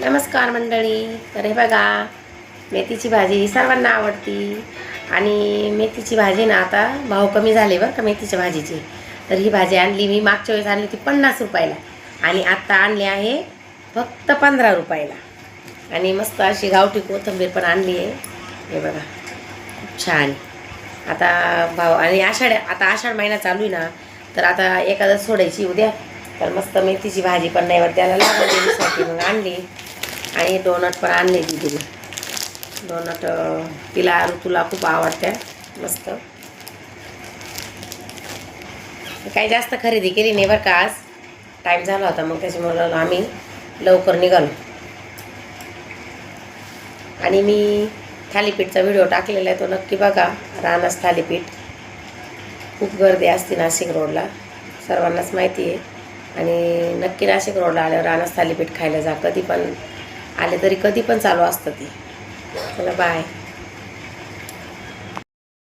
नमस्कार मंडळी. तर हे बघा मेथीची भाजी सर्वांना आवडती. आणि मेथीची भाजी ना आता भाव कमी झाले बरं का मेथीच्या भाजीची. तर ही भाजी आणली मी मागच्या वेळेस आणली होती पन्नास रुपयाला. आणि आत्ता आणली आहे फक्त पंधरा रुपयाला. आणि मस्त अशी गावठी कोथिंबीर पण आणली आहे. हे बघा खूप छान. आता भाव आणि आषाढ आता आषाढ महिना चालू आहे ना तर आता एखादं सोडायची उद्या. तर मस्त मेथीची भाजी पण नाही त्याला लागून मग आणली. आणि डोनट पण आणले दिदीने. डोनट तिला ऋतूला खूप आवडत्या. मस्त. काही जास्त खरेदी केली नाही बरं का आज. टाईम झाला होता मग त्याच्यामुळं आम्ही लवकर निघालो. आणि मी थालीपीठचा व्हिडिओ टाकलेला आहे तो नक्की बघा. रानस थालीपीठ. खूप गर्दी असते नाशिक रोडला. सर्वांनाच माहिती आहे. आणि नक्की नाशिक रोडला आल्यावर रानस थालीपीठ खायला जा. कधी पण आले तरी कधी पण चालू असतं ती. चला बाय